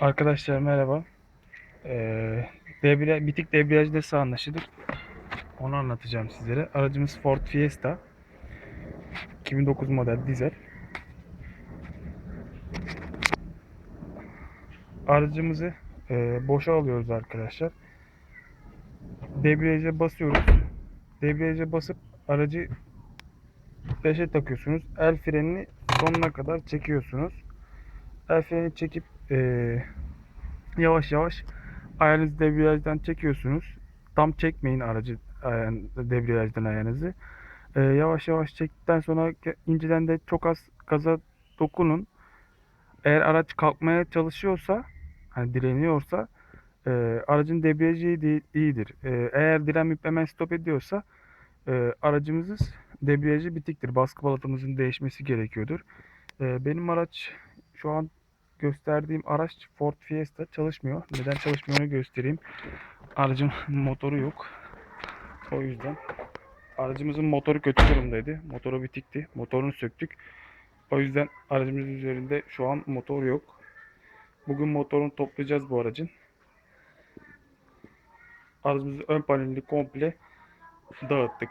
Arkadaşlar merhaba. Ee, debriya, bitik debriyaj nasıl anlaşılır? Onu anlatacağım sizlere. Aracımız Ford Fiesta. 2009 model dizel. Aracımızı e, boşa alıyoruz arkadaşlar. Debriyaja basıyoruz. Debriyaja basıp aracı peşe takıyorsunuz. El frenini sonuna kadar çekiyorsunuz. Freni çekip e, yavaş yavaş ayağınızı debriyajdan çekiyorsunuz. Tam çekmeyin aracı ayağın, debriyajdan ayağınızı. Ee, yavaş yavaş çektikten sonra inceden de çok az gaza dokunun. Eğer araç kalkmaya çalışıyorsa, hani direniyorsa e, aracın debriyajı iyi iyidir. E, eğer direnmeyip hemen stop ediyorsa e, aracımızın debriyajı bitiktir. Baskı balatamızın değişmesi gerekiyordur. E, benim araç şu an gösterdiğim araç Ford Fiesta çalışmıyor. Neden çalışmıyorunu göstereyim. Aracın motoru yok. O yüzden. Aracımızın motoru kötü durumdaydı. Motoru bitikti. Motorunu söktük. O yüzden aracımızın üzerinde şu an motor yok. Bugün motorunu toplayacağız bu aracın. Aracımızın ön panelini komple dağıttık.